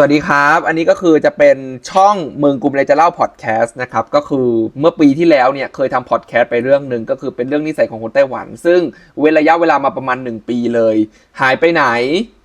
สวัสดีครับ อันนี้ก็คือจะเป็นช่องเมืองกรุมเลยจะเล่าพอดแคสต์นะครับ ก็คือเมื่อปีที่แล้วเนี่ยเคยทำพอดแคสต์ไปเรื่องหนึ่งก็คือเป็นเรื่องนิสัยของคนไต้หวัน ซึ่งเว้นระยะเวลามาประมาณ 1 ปีเลย หายไปไหน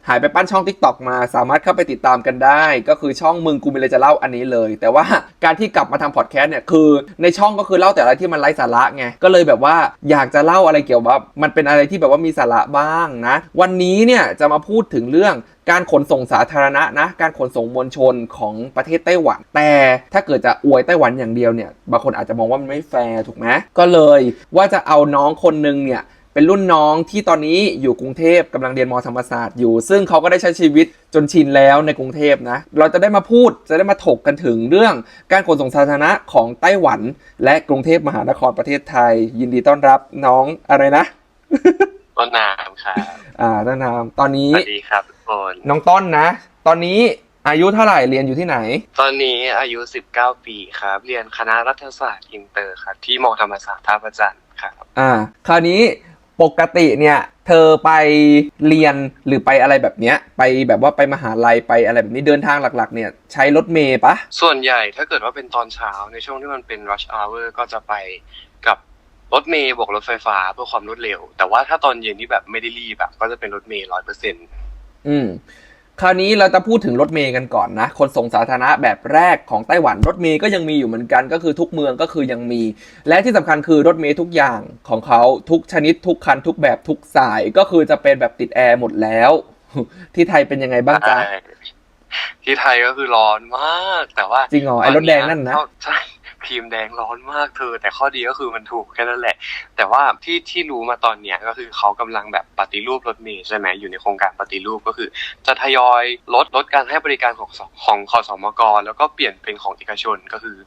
หายไปปั้นช่อง Tik t o อกมาสามารถเข้าไปติดตามกันได้ ก็คือช่องมืองกูมีเลยจะเล่าอันนี้เลย แต่ว่าการที่กลับมาทำพอดแคสต์เนี่ยคือในช่องก็คือเล่าแต่อะไรที่มันไร้สาระไงก็เลยแบบว่าอยากจะเล่าอะไรเกี่ยวกับมันเป็นอะไรที่แบบว่ามีสาระบ้างนะ วันนี้เนี่ยจะมาพูดถึงเรื่องการขนส่งสาธารณะนะการขนส่งมวลชนของประเทศไต้หวัน แต่ถ้าเกิดจะอวยไต้หวันอย่างเดียวเนี่ยบางคนอาจจะมองว่ามันไม่แฟร์ถูกไหมก็เลยว่าจะเอาน้องคนหนึงเนี่ย เป็นรุ่นน้องที่ตอนนี้อยู่กรุงเทพกำลังเรียนมธรรมศาสตร์อยู่ ซึ่งเขาก็ได้ใช้ชีวิตจนชินแล้วในกรุงเทพนะ เราจะได้มาพูดจะได้มาถกกันถึงเรื่องการขนส่งสาธารณะของไต้หวัน และกรุงเทพมหานครประเทศไทย ยินดีต้อนรับน้องอะไรนะต้นน้ำครับอ่าต้นน้ำตอนนี้สวัสดีครับทุกคนน้องต้นนะ ตอนนี้อายุเท่าไหร่เรียนอยู่ที่ไหน ตอนนี้อายุ 19 ปีครับ เรียนคณะรัฐศาสตร์อินเตอร์ครับที่มอธรรมศาสตร์ท่าพระจันทร์ครับ อ่า คราวนี้ ปกติเนี่ยเธอไปเรียนหรือไปอะไรแบบเนี้ย ไปแบบว่าไปมหาลัยไปอะไรแบบนี้เดินทางหลักๆ เนี่ยใช้รถเมย์ปะส่วนใหญ่ถ้าเกิดว่าเป็นตอนเช้าในช่วงที่มันเป็น rush hour ก็จะไปกับรถเมย์บวกรถไฟฟ้าเพื่อความรวดเร็ว แต่ว่าถ้าตอนเย็นที่แบบไม่ได้รีบแบบก็จะเป็นรถเมย์ร้อยเปอร์เซ็นต์อืม คราวนี้เราจะพูดถึงรถเมย์กันก่อนนะ คนส่งสาธารณะแบบแรกของไต้หวันรถเมย์ก็ยังมีอยู่เหมือนกันก็คือทุกเมืองก็คือยังมี และที่สำคัญคือรถเมย์ทุกอย่างของเขาทุกชนิดทุกคันทุกแบบทุกสายก็คือจะเป็นแบบติดแอร์หมดแล้ว ที่ไทยเป็นยังไงบ้างจ๊ะที่ไทยก็คือร้อนมากแต่ว่าจริงเหรอไอ้รถแดงนั่นนะใช่ ครีมแดงร้อนมากเธอ แต่ข้อดีก็คือมันถูกแค่นั้นแหละ แต่ว่าที่ที่รู้มาตอนเนี้ยก็คือเขากำลังแบบปฏิรูปรถเมล์ใช่ไหมอยู่ในโครงการปฏิรูปก็คือ จะทยอยลดลดการให้บริการของของขอสมกแล้วก็เปลี่ยนเป็นของเอกชนก็คือ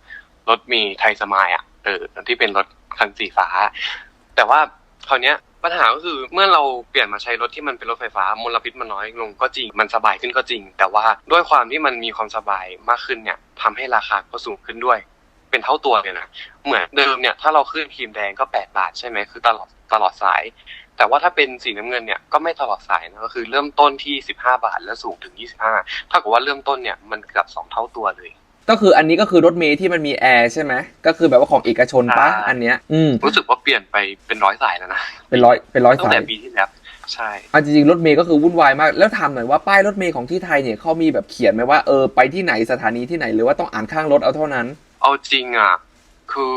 รถเมล์ไทยสมายอะเออที่เป็นรถคันสีฟ้า แต่ว่าคราวเนี้ยปัญหาก็คือเมื่อเราเปลี่ยนมาใช้รถที่มันเป็นรถไฟฟ้ามลพิษมันน้อยลงก็จริงมันสบายขึ้นก็จริง แต่ว่าด้วยความที่มันมีความสบายมากขึ้นเนี่ยทำให้ราคาก็สูงขึ้นด้วย เป็นเท่าตัวเลยนะเหมือนเดิมเนี่ยถ้าเราขึ้นครีมแดงก็8บาทใช่ไหมคือตลอดตลอดสาย แต่ว่าถ้าเป็นสีน้ำเงินเนี่ยก็ไม่ตลอดสายนะก็คือเริ่มต้นที่15บาทแล้วสูงถึง25ถ้ากับว่าเริ่มต้นเนี่ยมันเกือบสองเท่าตัวเลยก็คืออันนี้ก็คือรถเมย์ที่มันมีแอร์ใช่ไหมก็คือแบบว่าของเอกชนปะอ่าอันเนี้ยอืมรู้สึกว่าเปลี่ยนไปเป็นร้อยสายแล้วนะเป็นร้อยเป็นร้อยตั้งสายแต่ปีที่แล้วใช่เอาจริงๆรถเมย์ก็คือวุ่นวายมาก แล้วถามหน่อยว่าป้ายรถเมย์ของที่ไทยเนี่ยเขามีแบบเขียนไหมว่าเออไปที่ไหนสถานีที่ไหนหรือว่าต้องอ่านข้างรถเอาเท่านั้น เอาจริงอะ คือ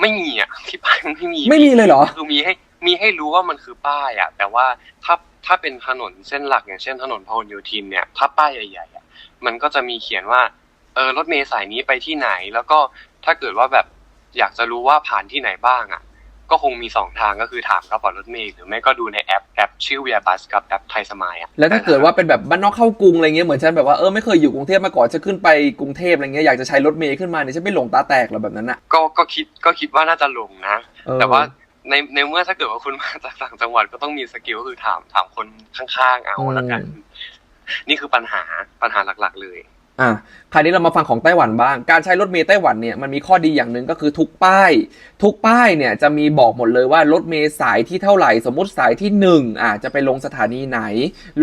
ไม่มีอะที่ป้ายมันไม่มีไม่มีเลยเหรอ คือมีให้มีให้รู้ว่ามันคือป้ายอะ แต่ว่าถ้าถ้าเป็นถนนเส้นหลักอย่างเช่นถนนพหลโยธินเนี่ยถ้าป้ายใหญ่ๆอะมันก็จะมีเขียนว่าเออรถเมล์สายนี้ไปที่ไหน แล้วก็ถ้าเกิดว่าแบบอยากจะรู้ว่าผ่านที่ไหนบ้างอะ ก็คงมีสองทางก็คือถามกระเป๋ารถเมล์หรือไม่ก็ดูในแอปแอปชื่อ v ี a บัสกับแอปไทยสมายอะแล้วถ้าเกิดว่าเป็นแบบบ้านนอกเข้ากรุงอะไรเงี้ยเหมือนฉันแบบว่าเออไม่เคยอยู่กรุงเทพมาก่อนจะขึ้นไปกรุงเทพอะไรเงี้ยอยากจะใช้รถเมย์ขึ้นมาเนี่ยฉันไม่หลงตาแตกหรอแบบนั้นอะก็ก็คิดก็คิดว่าน่าจะลงนะเออแต่ว่าในในเมื่อถ้าเกิดว่าคุณมาจากต่างจังหวัดก็ต้องมีสกิลก็คือถามถามคนข้างๆเอาแล้วกัน นี่คือปัญหาปัญหาหลัก ๆ เลย อะคราวนี้เรามาฟังของไต้หวันบ้าง การใช้รถเมย์ไต้หวันเนี่ยมันมีข้อดีอย่างหนึ่งก็คือทุกป้าย ทุกป้ายเนี่ยจะมีบอกหมดเลยว่ารถเมย์สายที่เท่าไหร่ สมมติสายที่หนึ่งอะจะไปลงสถานีไหน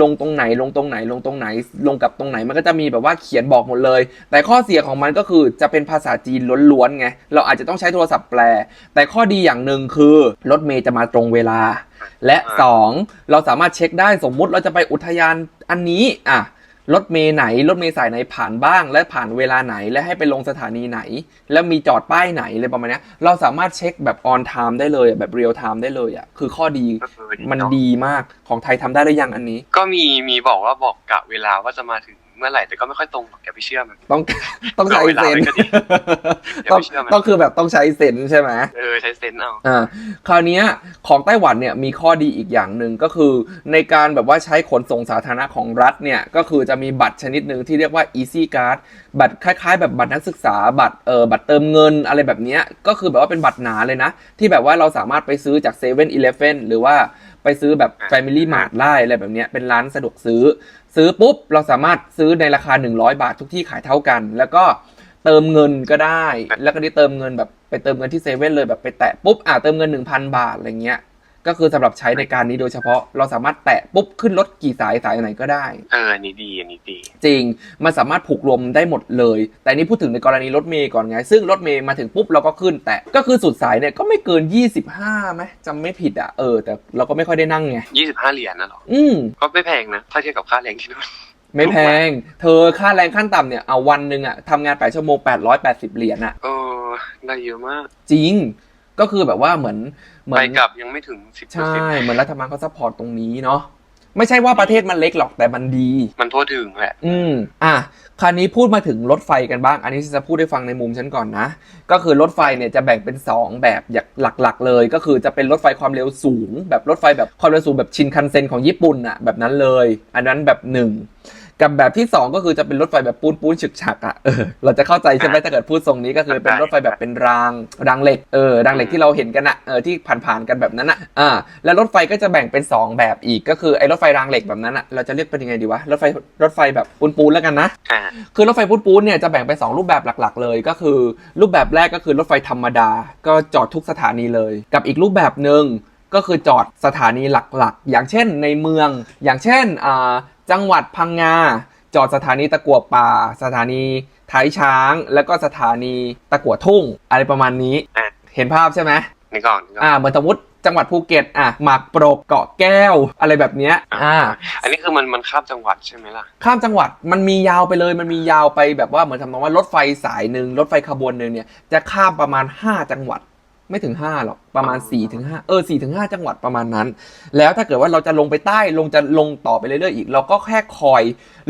ลงตรงไหนลงตรงไหนลงตรงไหน ลงกับตรงไหนมันก็จะมีแบบว่าเขียนบอกหมดเลย แต่ข้อเสียของมันก็คือจะเป็นภาษาจีนล้วนๆไงเราอาจจะต้องใช้โทรศัพท์แปล แต่ข้อดีอย่างหนึ่งคือรถเมย์จะมาตรงเวลา และอ่องเราสามารถเช็คได้สมมุติเราจะไปอุทยานอันนี้อะ รถเมย์ไหนรถเมย์สายไหนผ่านบ้าง และผ่านเวลาไหนและให้ไปลงสถานีไหน แล้วมีจอดป้ายไหนอะไรประมาณเนี้ยเราสามารถเช็คแบบออนไทม์ได้เลยอะแบบเรียลไทม์ได้เลยอะคือข้อดีก็คือมันเาะดีมากของไทยทำได้หรือยังอันนี้ ก็มีมีบอกว่าบอกกะเวลาว่าจะมาถึง เมื่อไหร่แต่ก็ไม่ค่อยตรงหรอกอย่าไปเชื่อมันต้องต้องใช้เซนเวลาไว้ก็ดีอย่าต้องไปเชื่อมันต้องคือแบบต้องใช้เซนใช่ไหมเออใช้เซนส์เอาอ่าคราวเนี้ยของไต้หวันเนี่ยมีข้อดีอีกอย่างหนึ่งก็คือ ในการแบบว่าใช้ขนส่งสาธารณะของรัฐเนี่ยก็คือจะมีบัตรชนิดหนึ่งที่เรียกว่า easy card บัตรคล้ายๆ แบบบัตรนักศึกษาบัตรเออบัตรเติมเงินอะไรแบบเนี้ยก็คือแบบว่าเป็นบัตรหนาเลยนะ ที่แบบว่าเราสามารถไปซื้อจาก7 e เ e ่ e อหรือว่า ไปซื้อแบบ Family Mart ได้อะไรแบบเนี้ยเป็นร้านสะดวกซื้อ ซื้อปุ๊บเราสามารถซื้อในราคา 100 บาททุกที่ขายเท่ากัน แล้วก็เติมเงินก็ได้ แล้วก็ได้เติมเงินแบบไปเติมเงินที่เซเว่นเลยแบบไปแตะปุ๊บอะเติมเงิน 1,000 บาทอะไรเงี้ย ก็คือสำหรับใช้ในการนี้โดยเฉพาะเราสามารถแตะปุ๊บขึ้นรถกี่สายสายไหนก็ได้เอออันนี้ดีอันนี้ดี จริง มันสามารถผูกรวมได้หมดเลย แต่นี่พูดถึงในกรณีรถเมย์ก่อนไง ซึ่งรถเมย์มาถึงปุ๊บเราก็ขึ้น แต่ก็คือสุดสายเนี่ยก็ไม่เกิน 25ไหมจำไม่ผิดอะเออแต่เราก็ไม่ค่อยได้นั่งไงยี่สิบห้าเหรียญนะเหรออืมก็ไม่แพงนะถ้าเทียบกับค่าแรงที่นู่นไม่แพง เธอค่าแรงขั้นต่ำเนี่ยเอาวันหนึ่งอะทำงาน8ชั่วโมง880เหรียญอะเออได้เยอะมาก จริง ก็คือแบบว่าเหมือน เหมืไปอนกลับยังไม่ถึงสิบเปอร์ใช่เซ็นต์เหมือนรัฐบาลเขาซัพพอร์ตตรงนี้เนาะไม่ใช่ว่าประเทศมันเล็กหรอกแต่มันดี มันทั่วถึงแหละ อืม อะ คราวนี้พูดมาถึงรถไฟกันบ้าง อันนี้จะพูดให้ฟังในมุมฉันก่อนนะ ก็คือรถไฟเนี่ยจะแบ่งเป็น 2 แบบอย่างหลักๆ เลย ก็คือจะเป็นรถไฟความเร็วสูง แบบรถไฟแบบความเร็วสูงแบบชินคันเซ็นของญี่ปุ่นอะแบบนั้นเลย อันนั้นแบบหนึ่ง กับแบบที่ 2 ก็คือจะเป็นรถไฟแบบปูนปูนฉึกฉักอะเออเราจะเข้าใจใช่ไหมถ้าเกิดพูดทรงนี้ก็คือเป็นรถไฟแบบเป็นรางรางเหล็กเออรางเหล็กที่เราเห็นกันอะเออที่ผ่านๆกันแบบนั้นอะอ่าแล้วรถไฟก็จะแบ่งเป็น 2 แบบอีกก็คือไอ้รถไฟรางเหล็กแบบนั้นอะเราจะเรียกเป็นยังไงดีวะรถไฟรถไฟแบบปูนปูนๆแล้วกันนะอ่าคือรถไฟปูนปูนๆเนี่ยจะแบ่งเป็นสองรูปแบบหลัก ๆ เลย ก็คือ รูปแบบแรกก็คือรถไฟธรรมดา ก็จอดทุกสถานีเลย กับอีกรูปแบบหนึ่งก็คือจอดสถานีหลักๆ อย่างเช่นในเมือง อย่างเช่นอ่า จังหวัดพังงา จอดสถานีตะกัวป่า สถานีท้ายช้าง แล้วก็สถานีตะกัวทุ่ง อะไรประมาณนี้ อะ เห็นภาพใช่ไหมนี่ก่อนนี่ก่อนอ่าเหมือนสมมติจังหวัดภูเก็ตอะหมากโปรกเกาะแก้วอะไรแบบเนี้ยอ่า อันนี้คือมันมันข้ามจังหวัดใช่ไหมล่ะ ข้ามจังหวัดมันมียาวไปเลยมันมียาวไปแบบว่าเหมือนทำนองว่ารถไฟสายหนึ่งรถไฟขบวนหนึ่งเนี่ยจะข้ามประมาณ 5 จังหวัด ไม่ถึง 5 หรอก ประมาณอ๋อ4ถึง5เออ4ถึง5จังหวัดประมาณนั้น แล้วถ้าเกิดว่าเราจะลงไปใต้ลงจะลงต่อไปเรื่อยๆอีก เราก็แค่คอย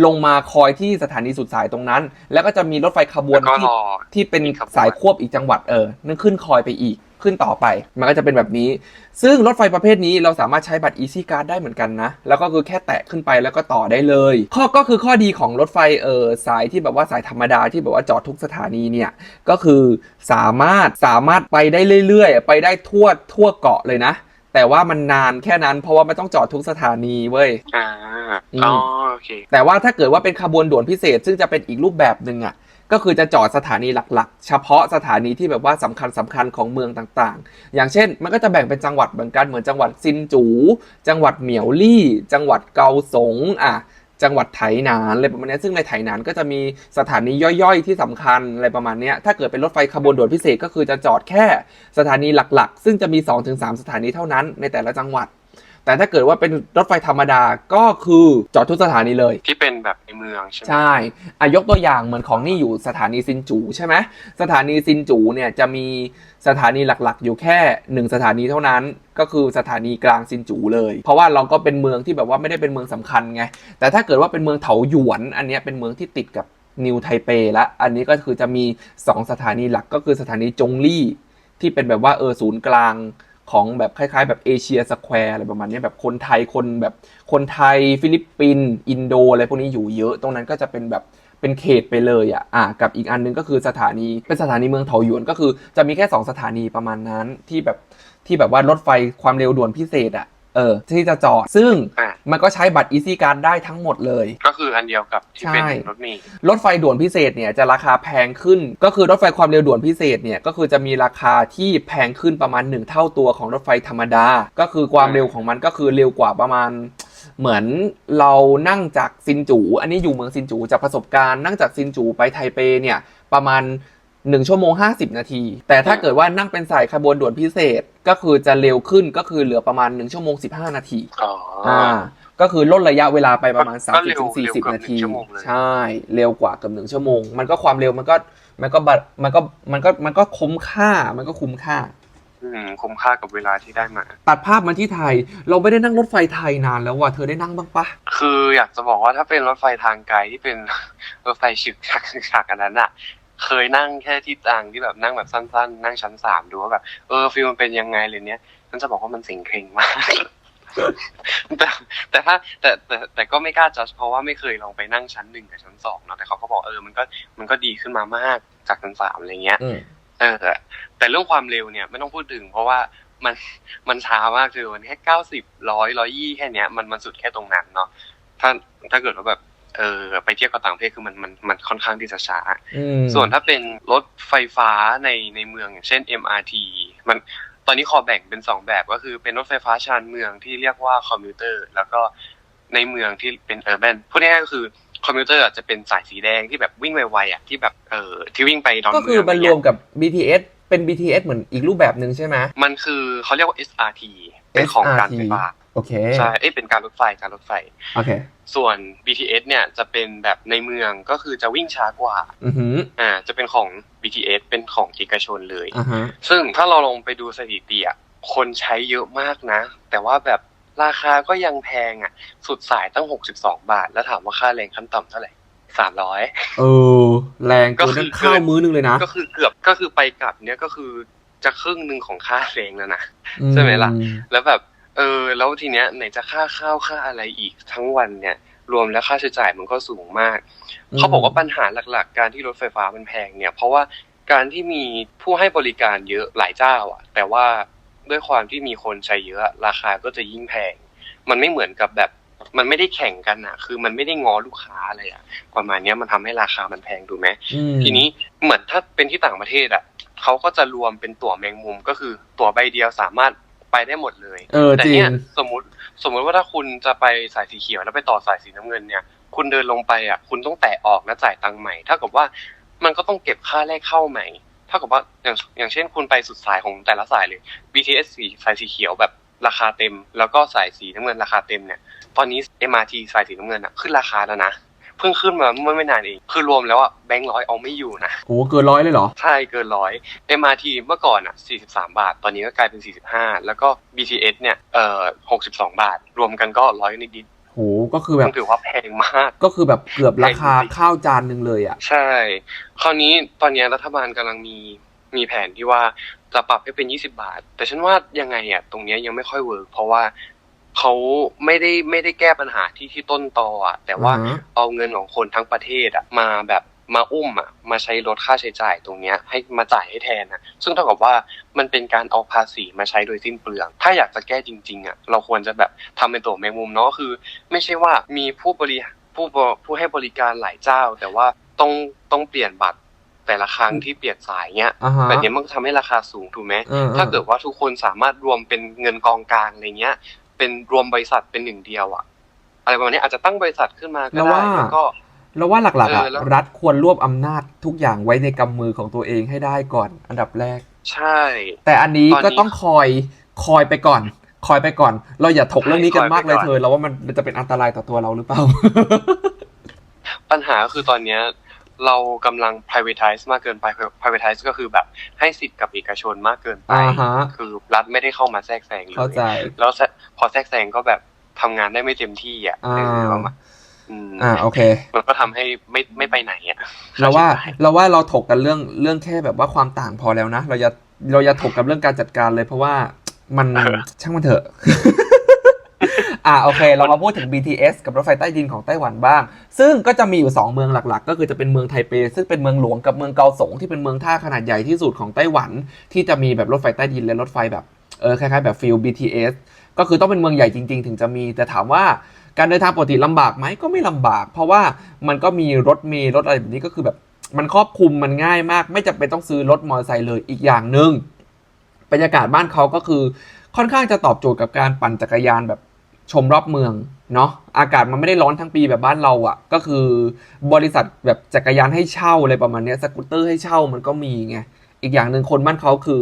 ลงมาคอยที่สถานีสุดสายตรงนั้น แล้วก็จะมีรถไฟขบวนแล้วก็ที่รอที่เป็นมีขบวนสายควบอีกจังหวัดเออนั่นขึ้นคอยไปอีก ขึ้นต่อไป มันก็จะเป็นแบบนี้ ซึ่งรถไฟประเภทนี้เราสามารถใช้บัตร Easy Card ได้เหมือนกันนะ แล้วก็คือแค่แตะขึ้นไปแล้วก็ต่อได้เลย ข้อก็คือข้อดีของรถไฟเออสายที่แบบว่าสายธรรมดาที่แบบว่าจอดทุกสถานีเนี่ย ก็คือสามารถสามารถไปได้เรื่อยๆ ไปได้ทั่วทั่วเกาะเลยนะแต่ว่ามันนานแค่นั้นเพราะว่ามันต้องจอดทุกสถานีเว้ย อ่าอืมอ๋อ โอเค แต่ว่าถ้าเกิดว่าเป็นขบวนด่วนพิเศษ ซึ่งจะเป็นอีกรูปแบบหนึ่งอะ ก็คือจะจอดสถานีหลักๆ เฉพาะสถานีที่แบบว่าสำคัญสคัญๆของเมืองต่างๆ อย่างเช่น มันก็จะแบ่งเป็นจังหวัดเหมือนกันเหมือนจังหวัดซินจู จังหวัดเหมียวลี่ จังหวัดเกาสงอะจังหวัดไถหนานอะไรประมาณนี้ซึ่งในไถหนานก็จะมีสถานีย่อยๆ ที่สำคัญอะไรประมาณนี้ถ้าเกิดเป็นรถไฟขบวนด่วนพิเศษก็คือจะจอดแค่สถานีหลักๆ ซึ่งจะมี 2-3 สถานีเท่านั้นในแต่ละจังหวัด แต่ถ้าเกิดว่าเป็นรถไฟธรรมดาก็คือจอดทุกสถานีเลย ที่เป็นแบบในเมืองใช่ไหมใช่อายกตัวอย่างเหมือนของนี่อยู่สถานีซินจูใช่ไหมสถานีซินจูเนี่ยจะมีสถานีหลักๆ อยู่แค่หนึ่งสถานีเท่านั้น ก็คือสถานีกลางซินจูเลย เพราะว่าเราก็เป็นเมืองที่แบบว่าไม่ได้เป็นเมืองสำคัญไง แต่ถ้าเกิดว่าเป็นเมืองเถาหยวน อันเนี้ยเป็นเมืองที่ติดกับนิวไทเปละ อันนี้ก็คือจะมี 2 สถานีหลักก็คือสถานีจงลี่ที่เป็นแบบว่าเออศูนย์กลาง ของแบบคล้ายๆ แบบเอเชียสแควร์อะไรประมาณนี้แบบคนไทยคนแบบคนไทยฟิลิปปินส์อินโดอะไรพวกนี้อยู่เยอะ ตรงนั้นก็จะเป็นแบบเป็นเขตไปเลยอะอะกับอีกอันนึงก็คือสถานีเป็นสถานีเมืองเถาหยวนก็คือจะมีแค่ 2 สถานีประมาณนั้นที่แบบที่แบบว่ารถไฟความเร็วด่วนพิเศษอะ ออที่จะจอด ซึ่งอ่ามันก็ใช้บัตร Easy Card ได้ทั้งหมดเลย ก็คืออันเดียวกับที่เป็นใช่ รถเมล์รถไฟด่วนพิเศษเนี่ยจะราคาแพงขึ้น ก็คือรถไฟความเร็วด่วนพิเศษเนี่ยก็คือจะมีราคาที่แพงขึ้นประมาณ 1 เท่าตัวของรถไฟธรรมดา ก็คือความเร็วของมันก็คือเร็วกว่าประมาณ เหมือนเรานั่งจากซินจู อันนี้อยู่เมืองซินจูจากประสบการณ์นั่งจากซินจูไปไทเปเนี่ยประมาณ 1 ชั่วโมง 50 นาที แต่ถ้าเกิดว่านั่งเป็นสายขบวนด่วนพิเศษก็คือจะเร็วขึ้นก็คือเหลือประมาณ 1 ชั่วโมง 15 นาทีอ๋อออ่าก็คือลดระยะเวลาไปประมาณก็เร็ว30-40เร็วกว่านาทีหนึ่งชั่วโมงเลยใช่ เร็วกว่าเกับหนึ่งชั่วโมง มันก็ความเร็วมันก็มันก็บัดมันก็มันก็มันก็คุ้มค่ามันก็คุ้มค่าอืมคุ้มค่ากับเวลาที่ได้มา ตัดภาพมาที่ไทย เราไม่ได้นั่งรถไฟไทยนานแล้วว่ะเธอได้นั่งบ้างปะคืออยากจะบอกว่าถ้าเป็นรถไฟทางไกลที่เป็นรถไฟฉึกฉักฉึกฉักอันนั้นอะ เคยนั่งแค่ที่ต่างที่แบบนั่งแบบสั้น ๆ นั่งชั้นสามดูว่าแบบเออฟิลมันเป็นยังไงเลยเนี้ยฉันจะบอกว่ามันเสิงเคร่งมากแต่แต่ถ้าแต่แต่แต่ก็ไม่กล้าจัดเพราะว่าไม่เคยลองไปนั่งชั้นหนึ่งกับชั้นสองเนาะแต่เขาก็บอกเออมันก็มันก็ดีขึ้นมามากจากชั้นสามอะไรเงี้ยอืมเออแต่แต่เรื่องความเร็วเนี่ยไม่ต้องพูดถึง เพราะว่ามันมันช้ามากคือมันแค่เก้าสิบร้อยร้อยยี่แค่เนี้ยมันมันสุดแค่ตรงนั้นเนาะถ้าถ้าเกิดว่าแบบ เออไปเทียบกับต่างประเทศคือมันมันมันค่อนข้างที่จะช้าอืมส่วนถ้าเป็นรถไฟฟ้าในในเมืองอย่างเช่น MRT มันตอนนี้ขอแบ่งเป็นสองแบบก็คือเป็นรถไฟฟ้าชานเมืองที่เรียกว่าคอมมิวเตอร์ แล้วก็ในเมืองที่เป็นเออร์แบนพูดง่ายๆก็คือคอมมิวเตอร์จะเป็นสายสีแดงที่แบบวิ่งไวๆอะที่แบบเออที่วิ่งไปดอนก็เมืคือองมันะรไเงี้วยมกับ BTS เป็น BTS เหมือนอีกรูปแบบหนึ่งใช่ไหมมันคือเขาเรียกว่า SRT เป็นของการไฟฟ้า โอเคใช่เอ้ยเป็นการรถไฟการรถไฟโอเคส่วน BTS เนี่ยจะเป็นแบบในเมืองก็คือจะวิ่งช้ากว่าอือหืออ่า จะเป็นของ BTS เป็นของเอกชนเลยอ่าฮะซึ่งถ้าเราลองไปดูสถิติอะคนใช้เยอะมากนะ แต่ว่าแบบราคาก็ยังแพงอะ สุดสายตั้ง62บาท แล้วถามว่าค่าแรงขั้นต่ำเท่าไหร่300เออ แรงก็เกินคือนั่นข้าวมื้อนึงเลยนะ ก็คือเกือบก็คือไปกลับเนี้ยก็คือจะครึ่งหนึ่งของค่าแรงแล้วนะใช่ไหมล่ะอืแล้วแบบ เออ แล้วทีเนี้ยไหนจะค่าข้าวค่าอะไรอีกทั้งวันเนี่ย รวมแล้วค่าใช้จ่ายมันก็สูงมาก เขาบอกว่าปัญหาหลัก ๆ การที่รถไฟฟ้ามันแพงเนี่ย เพราะว่าการที่มีผู้ให้บริการเยอะหลายเจ้าอะแต่ว่าด้วยความที่มีคนใช้เยอะ ราคาก็จะยิ่งแพง มันไม่เหมือนกับแบบมันไม่ได้แข่งกันอะคือมันไม่ได้ง้อลูกค้าอะไรอะประมาณเนี้ยมันทำให้ราคามันแพงถูกไหมอืมทีนี้เหมือนถ้าเป็นที่ต่างประเทศอะเขาก็จะรวมเป็นตั๋วแมงมุมก็คือตั๋วใบเดียวสามารถ ไปได้หมดเลยเออแต่จริงเนี่ยสมมติสมมติว่าถ้าคุณจะไปสายสีเขียวแล้วไปต่อสายสีน้ำเงินเนี่ย คุณเดินลงไปอะ คุณต้องแตะออกแล้วจ่ายตังค์ใหม่เท่ากับว่ามันก็ต้องเก็บค่าแรกเข้าใหม่เท่ากับว่าอย่างอย่างเช่นคุณไปสุดสายของแต่ละสายเลย BTS สีสายสีเขียวแบบราคาเต็ม แล้วก็สายสีน้ำเงินราคาเต็มเนี่ย ตอนนี้ MRT สายสีน้ำเงินอะขึ้นราคาแล้วนะ เพิ่งขึ้นมาเมื่อไม่นานเองคือรวมแล้วอะแบงค์ร้อยเอาไม่อยู่นะโอ้เกินร้อยเลยเหรอ ใช่เกินร้อย MRT เมื่อก่อนอะ43 บาท ตอนนี้ก็กลายเป็น 45 แล้วก็ BTS เนี่ยเอ่อ62 บาท รวมกันก็ร้อยนิดโหก็คือๆแบมับนถือว่าแพงมาก ก็คือแบบเกือบราคาแพงจริงข้าวจานหนึ่งเลยอะ ใช่ คราวนี้ตอนนี้รัฐบาลกำลังมีมีแผนที่ว่าจะปรับให้เป็น 20 บาท แต่ฉันว่ายังไงอะตรงเนี้ยยังไม่ค่อยเวิร์กเพราะว่า เขาไม่ได้ไม่ได้แก้ปัญหาที่ที่ต้นตออะแต่ว่าอ่าฮะเอาเงินของคนทั้งประเทศอะมาแบบมาอุ้มอะมาใช้ลดค่าใช้จ่ายตรงเนี้ยให้มาจ่ายให้แทนอะซึ่งเท่ากับว่ามันเป็นการเอาภาษีมาใช้โดยสิ้นเปลือง ถ้าอยากจะแก้จริง ๆอะเราควรจะแบบทำเป็นตัวแมงมุมเนาะคือ ไม่ใช่ว่ามีผู้บริผู้บผู้ให้บริการหลายเจ้า แต่ว่าต้องต้องเปลี่ยนบัตรแต่ละครั้งที่เปลี่ยนสายเนี้ยอ่าฮะแบบนี้มันก็ทำให้ราคาสูงถูกไหมเออถ้าเกิดว่าทุกคนสามารถรวมเป็นเงินกองกลางอะไรเงี้ย เป็นรวมบริษัทเป็นหนึ่งเดียวอะอะไรประมาณนี้อาจจะตั้งบริษัทขึ้นมาก็แล้วได้ว่าแล้วก็เราว่าหลักๆอะเออแล้วรัฐควรรวบอำนาจทุกอย่างไว้ในกำมือของตัวเองให้ได้ก่อนอันดับแรก ใช่ แต่อันนี้ตอนนี้ก็ต้องคอยคอยไปก่อน คอยไปก่อน เราอย่าถกเรื่องนี้กันคอยไปมากเลยก่อนเธอเราว่ามันมันจะเป็นอันตรายต่อตัวเราหรือเปล่า ปัญหาก็คือตอนเนี้ย เรากำลัง privatize มากเกินไป privatize ก็คือแบบให้สิทธิ์กับเอกชนมากเกินไปอ่าฮะคือรัฐไม่ได้เข้ามาแทรกแซงเลเข้ายใจแล้วแทรพอแทรกแซงก็แบบทำงานได้ไม่เต็มที่อะอ่าเออประมาณอืมอ่าโอเคมันก็ทำให้ไม่ไม่ไปไหนอะเราว่าใช่เราว่าเราถกกันเรื่องเรื่องแค่แบบว่าความต่างพอแล้วนะ เราอย่าเราอย่าถกกับเรื่องการจัดการเลยเพราะว่ามันช่างมันเถอะ อ่าโอเค เรามาพูดถึง BTS กับรถไฟใต้ดินของไต้หวันบ้าง ซึ่งก็จะมีอยู่ 2 เมืองหลักๆ ก็คือจะเป็นเมืองไทเป ซึ่งเป็นเมืองหลวงกับเมืองเกาสงที่เป็นเมืองท่าขนาดใหญ่ที่สุดของไต้หวัน ที่จะมีแบบรถไฟใต้ดินและรถไฟแบบเออคล้ายๆแบบฟิล BTS ก็คือต้องเป็นเมืองใหญ่จริง ๆ ถึงจะมีแต่ถามว่าการเดินทางปกติลำบากไหมก็ไม่ลำบาก เพราะว่ามันก็มีรถเมล์รถอะไรแบบนี้ก็คือแบบมันครอบคลุมมันง่ายมาก ไม่จำเป็นต้องซื้อรถมอเตอร์ไซค์เลยอีกอย่างหนึ่งบรรยากาศบ้านเขาก็คือค่อนข้างจะตอบโจทย์กับการปั่นจักรยานแบบ ชมรอบเมืองเนาะอากาศมันไม่ได้ร้อนทั้งปีแบบบ้านเราอะ่ะ ก็คือบริษัทแบบจักรยานให้เช่าอะไรประมาณเนี้ยสกูตเตอร์ให้เช่ามันก็มีไงอีกอย่างหนึ่งคนบ้านเขาคือ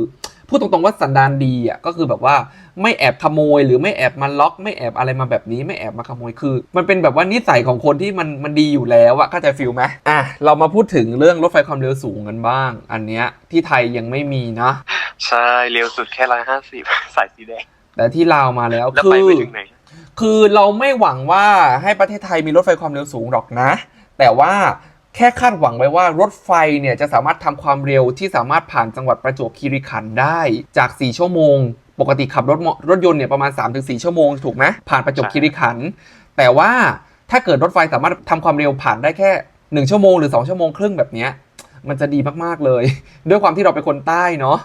พูดตรงๆว่าสันดานดีอะก็คือแบบว่าไม่แอบขโมยหรือไม่แอบมาล็อก ไม่แอบอะไรมาแบบนี้ไม่แอบมาขโมยคือ มันเป็นแบบว่านิสัยของคนที่มันมันดีอยู่แล้วอะเข้าใจฟิลไหมอะเรามาพูดถึงเรื่องรถไฟความเร็วสูงกันบ้าง อันเนี้ยที่ไทยยังไม่มีนะใช่เร็วสุดแค่ร้อยห้าสิบสายสีแดงแต่ที่ลาวมาแล้วแล้วคืไปอไปถึงไหน คือเราไม่หวังว่าให้ประเทศไทยมีรถไฟความเร็วสูงหรอกนะ แต่ว่าแค่คาดหวังไว้ว่ารถไฟเนี่ยจะสามารถทำความเร็วที่สามารถผ่านจังหวัดประจวบคีรีขันธ์ได้ จาก 4 ชั่วโมง ปกติขับรถมอรถยนต์เนี่ยประมาณ 3-4 ชั่วโมงถูกไหมผ่านประจวบคีรีขันธ์แต่ว่าถ้าเกิดรถไฟสามารถทำความเร็วผ่านได้แค่ 1 ชั่วโมงหรือ 2 ชั่วโมงครึ่งแบบเนี้ยมันจะดีมากๆเลย ด้วยความที่เราเป็นคนใต้เนาะ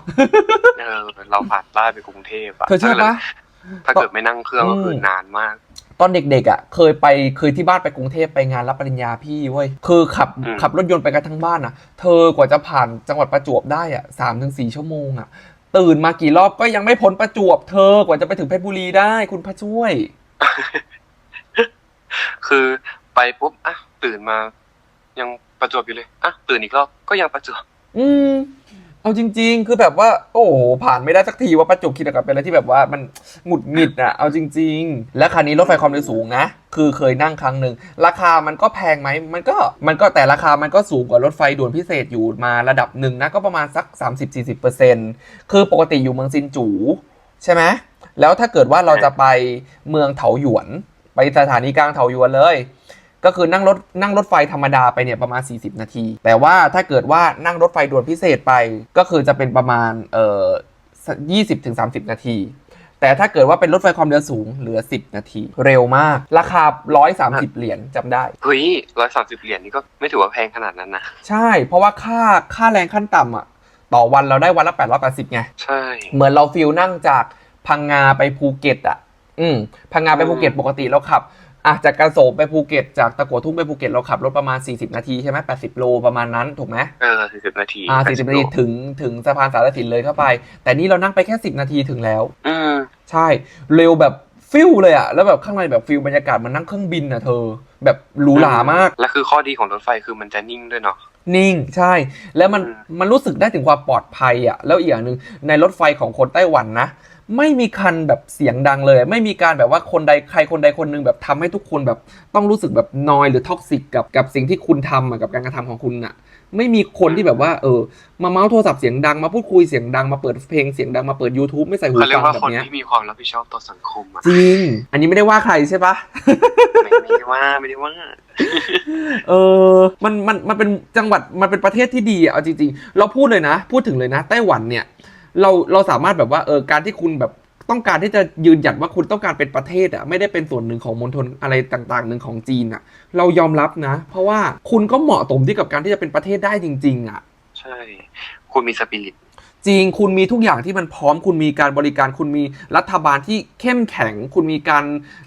เออเราผ่านใต้ไปกรุงเทพอะเธอเชื่อปะ ถ้าเกิดไม่นั่งเครื่องก็คืออนานมาก ตอนเด็กๆอะ เคยไปเคยที่บ้านไปกรุงเทพไปงานรับปริญญาพี่เว้ยคือขับอืมขับรถยนต์ไปกันทั้งบ้านอะ เธอกว่าจะผ่านจังหวัดประจวบได้อะสามถึงสี่ชั่วโมงอะ ตื่นมากี่รอบก็ยังไม่พ้นประจวบ เธอกว่าจะไปถึงเพชรบุรีได้คุณพระช่วย คือไปปุ๊บอะตื่นมา ยังประจวบอยู่เลยอะตื่นอีกรอบก็ยังประจวบ อืม เอาจริง ๆ คือแบบว่า โอ้โหผ่านไม่ได้สักทีว่าประจวบคิดกับเป็นอะไรที่แบบว่ามันหงุดหงิดอะเอาจริง ๆ และคันนี้รถไฟความเร็วสูงนะ คือเคยนั่งครั้งหนึ่งราคามันก็แพงไหมมันก็มันก็แต่ราคามันก็สูงกว่ารถไฟด่วนพิเศษอยู่มาระดับหนึ่งนะก็ประมาณสัก 30-40%คือปกติอยู่เมืองซินจู ใช่ไหมแล้วถ้าเกิดว่าเราจะไปเมืองเถาหยวน ไปสถานีกลางเถาหยวนเลย ก็คือนั่งรถนั่งรถไฟธรรมดาไปเนี่ยประมาณ 40 นาที แต่ว่าถ้าเกิดว่านั่งรถไฟด่วนพิเศษไป ก็คือจะเป็นประมาณเอ่อ20ถึง30 นาที แต่ถ้าเกิดว่าเป็นรถไฟความเร็วสูงเหลือ 10 นาที เร็วมาก ราคา 130 เหรียญจำได้เฮ้ยร้อยสามสิบเหรียญนี่ก็ไม่ถือว่าแพงขนาดนั้นนะ ใช่ เพราะว่าค่าค่าแรงขั้นต่ำอะต่อวันเราได้วันละ880ไง ใช่ เหมือนเราฟิลนั่งจากพังงาไปภูเก็ตอะ อืมพังงาไปภูเก็ตปกติเราขับ อะจากกระโสมไปภูเก็ตจากตะกัวทุ่งไปภูเก็ตเราขับรถประมาณ 40 นาทีใช่ไหม80 โลประมาณนั้นถูกไหมเออสี่สิบนาทีอ่า40 นาทีถึงถึงสะพานสารสินเลยเข้าไป แต่นี่เรานั่งไปแค่ 10 นาทีถึงแล้ว อืมใช่ เร็วแบบฟิลเลยอะแล้วแบบข้างในแบบฟิลบรรยากาศมันนั่งเครื่องบินอะเธอ แบบหรูหรามาก และคือข้อดีของรถไฟคือมันจะนิ่งด้วยเนาะนิ่งใช่ แล้วมันอืมมันรู้สึกได้ถึงความปลอดภัยอะแล้วอีกอย่างหนึ่งในรถไฟของคนไต้หวันนะ ไม่มีคันแบบเสียงดังเลย ไม่มีการแบบว่าคนใดใครคนใดคนหนึ่งแบบทำให้ทุกคนแบบต้องรู้สึกแบบนอยหรือท็อกซิกกับกับสิ่งที่คุณทำอะกับการกระทำของคุณอะไม่มีคนที่แบบว่า เออ มาเมาส์โทรศัพท์เสียงดังมาพูดคุยเสียงดังมาเปิดเพลงเสียงดังมาเปิด YouTube ไม่ใส่หูเขาเรียฟักงว่าแบคนบเนี้ยที่มีความรับผิดชอบต่อสังคมอะจริง อันนี้ไม่ได้ว่าใครใช่ปะไม่ไม่ได้ว่าไม่ได้ว่าเออ มันมันมันเป็นจังหวัดมันเป็นประเทศที่ดีอะเอาจริงๆ เราพูดเลยนะ พูดถึงเลยนะไต้หวันเนี่ย เราเราสามารถแบบว่าเออการที่คุณแบบต้องการที่จะยืนหยัดว่าคุณต้องการเป็นประเทศอะไม่ได้เป็นส่วนหนึ่งของมณฑลอะไรต่างๆหนึ่งของจีนอะเรายอมรับนะ เพราะว่าคุณก็เหมาะสมที่กับการที่จะเป็นประเทศได้จริง ๆอะใช่ คุณมีสปิริตจริงคุณมีทุกอย่างที่มันพร้อม คุณมีการบริการ คุณมีรัฐบาลที่เข้มแข็ง คุณมีการ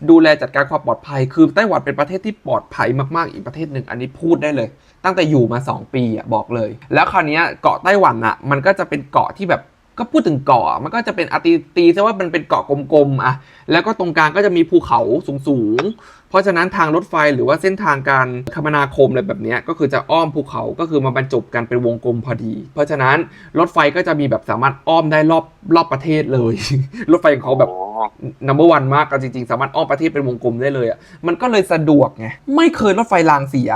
ดูแลจัดการความปลอดภัย คือไต้หวันเป็นประเทศที่ปลอดภัยมากๆ อีกประเทศหนึ่ง อันนี้พูดได้เลย ตั้งแต่อยู่มา 2 ปีอะบอกเลย แล้วคราวเนี้ยเกาะไต้หวันอะ มันก็จะเป็นเกาะที่แบบ ก็พูดถึงเกาะอะมันก็จะเป็นอาตีตีซะว่ามันเป็นเกาะกลมๆอะแล้วก็ตรงกลางก็จะมีภูเขาสูงๆ เพราะฉะนั้นทางรถไฟหรือว่าเส้นทางการคมนาคมอะไรแบบเนี้ยก็คือจะอ้อมภูเขาก็คือมาบรรจบกันเป็นวงกลมพอดี เพราะฉะนั้นรถไฟก็จะมีแบบสามารถอ้อมได้รอบรอบประเทศเลย รถไฟของเขาแบบโอ้ number one มากเอาจริงๆ สามารถอ้อมประเทศเป็นวงกลมได้เลยอะมันก็เลยสะดวกไงไม่เคยรถไฟรางเสีย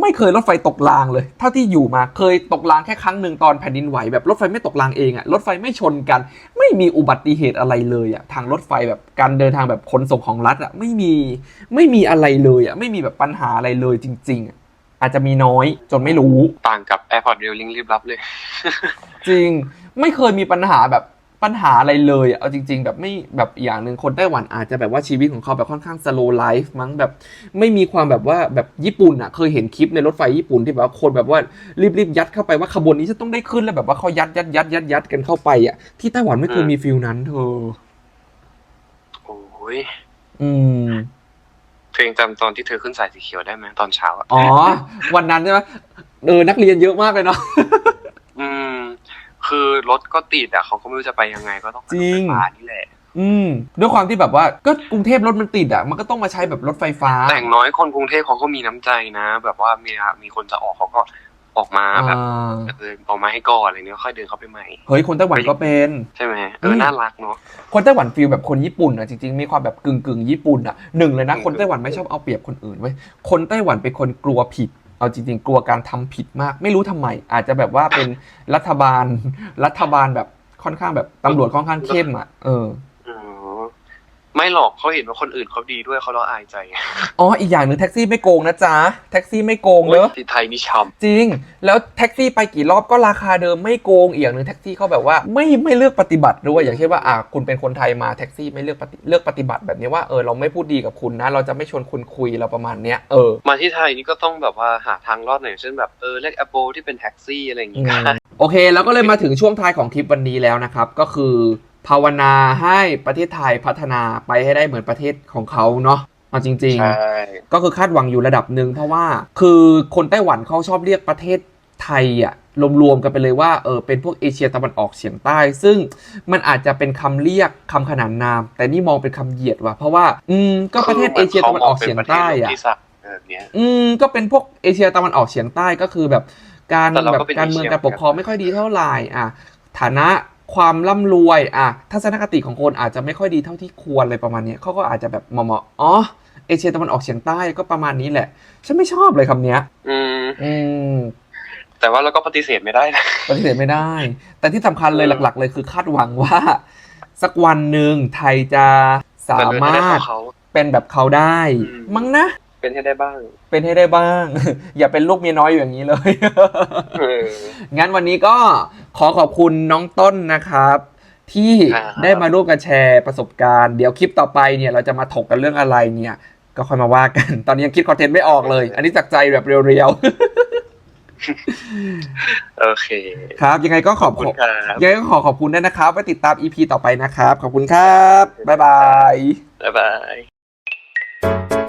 ไม่เคยรถไฟตกรางเลย เท่าที่อยู่มาเคยตกรางแค่ครั้งหนึ่งตอนแผ่นดินไหวแบบรถไฟไม่ตกรางเองอะรถไฟไม่ชนกัน ไม่มีอุบัติเหตุอะไรเลยอะทางรถไฟแบบการเดินทางแบบขนส่งของรัฐอะไม่มีไม่มีอะไรเลยอะไม่มีแบบปัญหาอะไรเลยจริงๆอะอาจจะมีน้อยจนไม่รู้ต่างกับ AirPods Rail Link รีบรับเลย จริงไม่เคยมีปัญหาแบบ ปัญหาอะไรเลยอะเอาจริง ๆ แบบไม่แบบอย่างหนึ่งคนไต้หวันอาจจะแบบว่าชีวิตของเขาแบบค่อนข้าง slow life มั้งแบบไม่มีความแบบว่าแบบญี่ปุ่นอะเคยเห็นคลิปในรถไฟญี่ปุ่นที่แบบว่าคนแบบว่ารีบๆยัดเข้าไปว่าขบวนนี้จะต้องได้ขึ้นแล้วแบบว่าเขายัดยัดยัดยัดยัดกันเข้าไปอะที่ไต้หวันไม่เคยอืมมีฟิลนั้นเธอโอ้ยอืมเธอยังจำตอนที่เธอขึ้นสายสีเขียวได้ไหมตอนเช้าอะอ๋อ วันนั้นใช่ไหมเออนักเรียนเยอะมากเลยเนาะอืม คือรถก็ติดอะเขาก็ไม่รู้จะไปยังไงก็ต้องไปจริงรถไฟฟ้านี่แหละ อืมด้วยความที่แบบว่าก็กรุงเทพรถมันติดอะมันก็ต้องมาใช้แบบรถไฟฟ้า แต่อย่างน้อยคนกรุงเทพเขาก็มีน้ำใจนะ แบบว่ามีมีคนจะออกเขาก็ออกมาแบบอ่า เออออกมาให้ก่อนอะไรเงี้ยค่อยเดินเข้าไปใหม่ เฮ้ยคนไต้หวันก็เป็น ใช่ไหมเออือมน่ารักเนาะ คนไต้หวันฟีลแบบคนญี่ปุ่นอะจริงๆมีความแบบกึ่งกึ่งๆญี่ปุ่นอะหนึ่งเลยนะอืมคนไต้หวันไม่ชอบเอาเปรียบคนอื่นเว้ยคนไต้หวันเป็นคนกลัวผิด เอาจริงๆ กลัวการทำผิดมาก ไม่รู้ทำไม อาจจะแบบว่าเป็นรัฐบาลรัฐบาลแบบค่อนข้างแบบตำรวจค่อนข้างเข้มอะเอออ๋อ ไม่หรอกเขาเห็นว่าคนอื่นเขาดีด้วยเขาเราอายใจอ๋ออีกอย่างหนึ่งแท็กซี่ไม่โกงนะจ๊ะแท็กซี่ไม่โกงเนอะที่ไทยนี่ช่ำจริง แล้วแท็กซี่ไปกี่รอบก็ราคาเดิมไม่โกงอีกอย่างหนึ่งแท็กซี่เขาแบบว่าไม่ไม่เลือกปฏิบัติด้วยอย่างเช่นว่าอะคุณเป็นคนไทยมาแท็กซี่ไม่เลือกปฏิเลือกปฏิบัติแบบนี้ว่าเออเราไม่พูดดีกับคุณนะ เราจะไม่ชวนคุณคุยเราประมาณเนี้ยเออมาที่ไทยนี่ก็ต้องแบบว่าหาทางรอดหน่อยอย่างเช่นแบบเออเรียก Apple ที่เป็นแท็กซี่อะไรอย่างอืงี้มโอเค แล้วก็เลยมาถึงช่วงท้ายของคลิปวันนี้แล้วนะครับ ก็คือ ภาวนาให้ประเทศไทยพัฒนาไปให้ได้เหมือนประเทศของเขาเนาะเอาจริงใช่ๆก็คือคาดหวังอยู่ระดับหนึ่งเพราะว่าคือคนไต้หวันเขาชอบเรียกประเทศไทยอะรวมๆกันไปเลยว่าเออเป็นพวกเอเชียตะวันออกเฉียงใต้ ซึ่งมันอาจจะเป็นคำเรียกคำขนานนาม แต่นี่มองเป็นคำเหยียดว่ะเพราะว่า อืมก็ประเทศเอเชียตะวันออกเฉียงใต้อะที่สามแบบเนี้ยอืมก็เป็นพวกเอเชียตะวันออกเฉียงใต้ก็คือแบบการแต่เราแบบก็เป็นการเมืองเอเชียการปกครองเหมือนกันไม่ค่อยดีเท่าไหร่อะฐานะ ความร่ำรวยอะทัศนคติของคนอาจจะไม่ค่อยดีเท่าที่ควรอะไรประมาณเนี้ยเขาก็อาจจะแบบมองๆอ๋อเอเชียตะวันออกเฉียงใต้ก็ประมาณนี้แหละ ฉันไม่ชอบเลยคำเนี้ย อืมอืมแต่ว่าเราก็ปฏิเสธไม่ได้นะปฏิเสธไม่ได้ แต่ที่สำคัญเลยเออหลัก ๆ เลยคือคาดหวังว่า สักวันหนึ่งไทยจะสามันเป็นให้มารได้ถเท่าเขาเป็นแบบเขาได้อืมมั้งนะ เป็นให้ได้บ้าง เป็นให้ได้บ้าง อย่าเป็นลูกเมียน้อยอยู่อย่างนี้เลยเอองั้นวันนี้ก็ขอขอบคุณน้องต้นนะครับ ที่ครับได้มาร่วมกันแชร์ประสบการณ์ เดี๋ยวคลิปต่อไปเนี่ยเราจะมาถกกันเรื่องอะไรเนี่ย ก็ค่อยมาว่ากัน ตอนนี้ยังคิดคอนเทนต์ไม่ออกเลย อันนี้จากใจแบบเรียวโอเคๆครับ ยังไงก็ขอบขอบคุณครับยังไงก็ขอขอบคุณด้วยนะครับ ไว้ติดตาม EP ต่อไปนะครับ ขอบคุณครับ บ๊ายบาย บ๊ายบาย